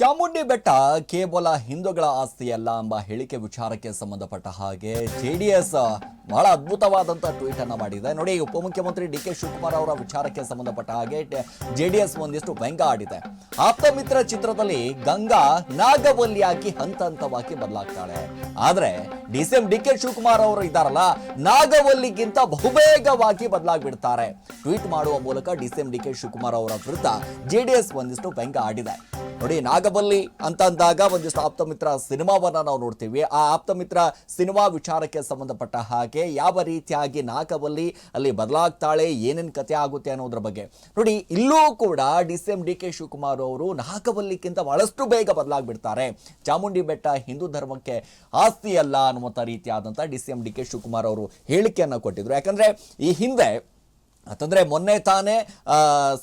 ಚಾಮುಂಡಿ ಬೆಟ್ಟ ಕೇವಲ ಹಿಂದೂಗಳ ಆಸ್ತಿಯಲ್ಲ ಎಂಬ ಹೇಳಿಕೆ ವಿಚಾರಕ್ಕೆ ಸಂಬಂಧಪಟ್ಟ ಹಾಗೆ ಜೆಡಿಎಸ್ ಬಹಳ ಅದ್ಭುತವಾದಂತಹ ಟ್ವೀಟ್ ಅನ್ನ ಮಾಡಿದೆ. ನೋಡಿ, ಉಪಮುಖ್ಯಮಂತ್ರಿ ಡಿ ಕೆ ಶಿವಕುಮಾರ್ ಅವರ ವಿಚಾರಕ್ಕೆ ಸಂಬಂಧಪಟ್ಟ ಹಾಗೆ ಜೆಡಿಎಸ್ ಒಂದಿಷ್ಟು ವ್ಯಂಗ ಆಡಿದೆ. ಆಪ್ತ ಮಿತ್ರ ಚಿತ್ರದಲ್ಲಿ ಗಂಗಾ ನಾಗವಲ್ಲಿಯಾಗಿ ಹಂತ ಹಂತವಾಗಿ ಬದಲಾಗ್ತಾಳೆ. ಆದ್ರೆ D C M D K Shivakumar ಅವರು ಇದ್ದಾರಲ್ಲ, ನಾಗವಲ್ಲಿಗಿಂತ ಬಹುಬೇಗವಾಗಿ ಬದಲಾಗ್ಬಿಡ್ತಾರೆ. ಟ್ವೀಟ್ ಮಾಡುವ ಮೂಲಕ D C M D K Shivakumar ಅವರ ವಿರುದ್ಧ ಜೆಡಿಎಸ್ ಒಂದಿಷ್ಟು ವ್ಯಂಗ ಆಡಿದೆ. ನೋಡಿ ನಾಗಬಲ್ಲಿ ಅಂತ ಅಂದಾಗ ಒಂದಿಷ್ಟು ಆಪ್ತಮಿತ್ರ ಸಿನಿಮಾವನ್ನ ನಾವು ನೋಡ್ತೀವಿ. ಆ ಆಪ್ತಮಿತ್ರ ಸಿನಿಮಾ ವಿಚಾರಕ್ಕೆ ಸಂಬಂಧಪಟ್ಟ ಹಾಗೆ ಯಾವ ರೀತಿಯಾಗಿ ನಾಗಬಲ್ಲಿ ಅಲ್ಲಿ ಬದಲಾಗ್ತಾಳೆ, ಏನೇನು ಕತೆ ಆಗುತ್ತೆ ಅನ್ನೋದ್ರ ಬಗ್ಗೆ. ನೋಡಿ, ಇಲ್ಲೂ ಕೂಡ D C M D K Shivakumar ಅವರು ನಾಗಬಲ್ಲಿಕ್ಕಿಂತ ಬಹಳಷ್ಟು ಬೇಗ ಬದಲಾಗ್ಬಿಡ್ತಾರೆ. ಚಾಮುಂಡಿ ಬೆಟ್ಟ ಹಿಂದೂ ಧರ್ಮಕ್ಕೆ ಆಸ್ತಿ ಅಲ್ಲ ಅನ್ನುವಂಥ ರೀತಿಯಾದಂಥ D C M D K Shivakumar ಅವರು ಹೇಳಿಕೆಯನ್ನು ಕೊಟ್ಟಿದ್ರು. ಯಾಕಂದ್ರೆ ಈ ಹಿಂದೆ ಅಂತಂದ್ರೆ ಮೊನ್ನೆ ತಾನೇ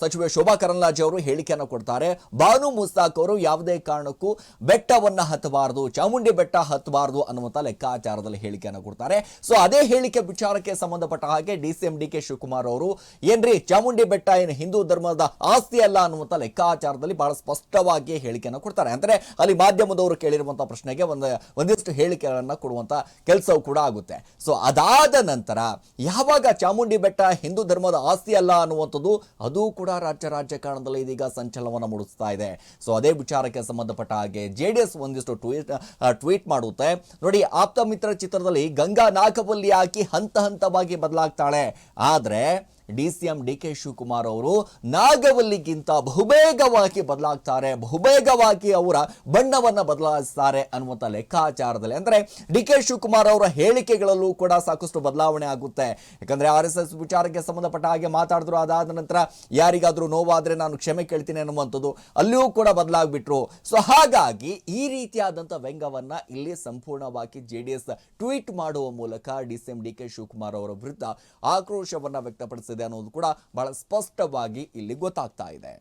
ಸಚಿವೆ ಶೋಭಾ ಕರಂದ್ಲಾಜೆ ಅವರು ಹೇಳಿಕೆಯನ್ನು ಕೊಡ್ತಾರೆ. ಬಾನು ಮುಸ್ತಾಕ್ ಅವರು ಯಾವುದೇ ಕಾರಣಕ್ಕೂ ಬೆಟ್ಟವನ್ನ ಹತ್ತಬಾರದು, ಚಾಮುಂಡಿ ಬೆಟ್ಟ ಹತ್ತಬಾರದು ಅನ್ನುವಂಥ ಲೆಕ್ಕಾಚಾರದಲ್ಲಿ ಹೇಳಿಕೆಯನ್ನು ಕೊಡ್ತಾರೆ. ಸೊ ಅದೇ ಹೇಳಿಕೆ ವಿಚಾರಕ್ಕೆ ಸಂಬಂಧಪಟ್ಟ ಹಾಗೆ D C M D K Shivakumar ಅವರು, ಏನ್ರಿ ಚಾಮುಂಡಿ ಬೆಟ್ಟ ಏನು ಹಿಂದೂ ಧರ್ಮದ ಆಸ್ತಿ ಅಲ್ಲ ಅನ್ನುವಂಥ ಲೆಕ್ಕಾಚಾರದಲ್ಲಿ ಬಹಳ ಸ್ಪಷ್ಟವಾಗಿ ಹೇಳಿಕೆಯನ್ನು ಕೊಡ್ತಾರೆ. ಅಂದ್ರೆ ಅಲ್ಲಿ ಮಾಧ್ಯಮದವರು ಕೇಳಿರುವಂಥ ಪ್ರಶ್ನೆಗೆ ಒಂದು, ಒಂದಿಷ್ಟು ಹೇಳಿಕೆಗಳನ್ನ ಕೊಡುವಂತ ಕೆಲಸವೂ ಕೂಡ ಆಗುತ್ತೆ. ಸೊ ಅದಾದ ನಂತರ ಯಾವಾಗ ಚಾಮುಂಡಿ ಬೆಟ್ಟ ಹಿಂದೂ ಆಸ್ತಿ ಅಲ್ಲ ಅನ್ನುವಂಥದ್ದು ಅದು ಕೂಡ ರಾಜ್ಯ ರಾಜಕಾರಣದಲ್ಲಿ ಇದೀಗ ಸಂಚಲನವನ್ನು ಮೂಡಿಸ್ತಾ ಇದೆ. ಸೊ ಅದೇ ವಿಚಾರಕ್ಕೆ ಸಂಬಂಧಪಟ್ಟ ಹಾಗೆ ಜೆ ಡಿ ಎಸ್ ಒಂದಿಷ್ಟು ಟ್ವೀಟ್ ಟ್ವೀಟ್ ಮಾಡುತ್ತೆ. ನೋಡಿ, ಆಪ್ತ ಮಿತ್ರ ಚಿತ್ರದಲ್ಲಿ ಗಂಗಾ ನಾಗವಲ್ಲಿ ಹಾಕಿ ಹಂತ ಹಂತವಾಗಿ ಬದಲಾಗ್ತಾಳೆ. ಆದ್ರೆ D C D K Shivakumar ಅವರು ನಾಗವಲ್ಲಿಗಿಂತ ಬಹುಬೇಗವಾಗಿ ಬದಲಾಗ್ತಾರೆ, ಬಹುಬೇಗವಾಗಿ ಅವರ ಬಣ್ಣವನ್ನು ಬದಲಾಯಿಸ್ತಾರೆ ಅನ್ನುವಂಥ ಲೆಕ್ಕಾಚಾರದಲ್ಲಿ. ಅಂದ್ರೆ ಡಿ ಕೆ ಶಿವಕುಮಾರ್ ಅವರ ಹೇಳಿಕೆಗಳಲ್ಲೂ ಕೂಡ ಸಾಕಷ್ಟು ಬದಲಾವಣೆ ಆಗುತ್ತೆ. ಯಾಕಂದ್ರೆ ಆರ್ ಎಸ್ ಎಸ್ ವಿಚಾರಕ್ಕೆ ಸಂಬಂಧಪಟ್ಟ ಹಾಗೆ ಮಾತಾಡಿದ್ರು, ಅದಾದ ನಂತರ ಯಾರಿಗಾದರೂ ನೋವಾದ್ರೆ ನಾನು ಕ್ಷಮೆ ಕೇಳ್ತೀನಿ ಅನ್ನುವಂಥದ್ದು ಅಲ್ಲಿಯೂ ಕೂಡ ಬದಲಾಗ್ಬಿಟ್ರು. ಸೊ ಹಾಗಾಗಿ ಈ ರೀತಿಯಾದಂಥ ವ್ಯಂಗವನ್ನು ಇಲ್ಲಿ ಸಂಪೂರ್ಣವಾಗಿ ಜೆ ಟ್ವೀಟ್ ಮಾಡುವ ಮೂಲಕ D C M D K Shivakumar ಅವರ ವಿರುದ್ಧ ಆಕ್ರೋಶವನ್ನು ವ್ಯಕ್ತಪಡಿಸಿದೆ. ಅನ್ನೋದು ಕೂಡ ಬಹಳ ಸ್ಪಷ್ಟವಾಗಿ ಇಲ್ಲಿ ಗೊತ್ತಾಗ್ತಾ ಇದೆ.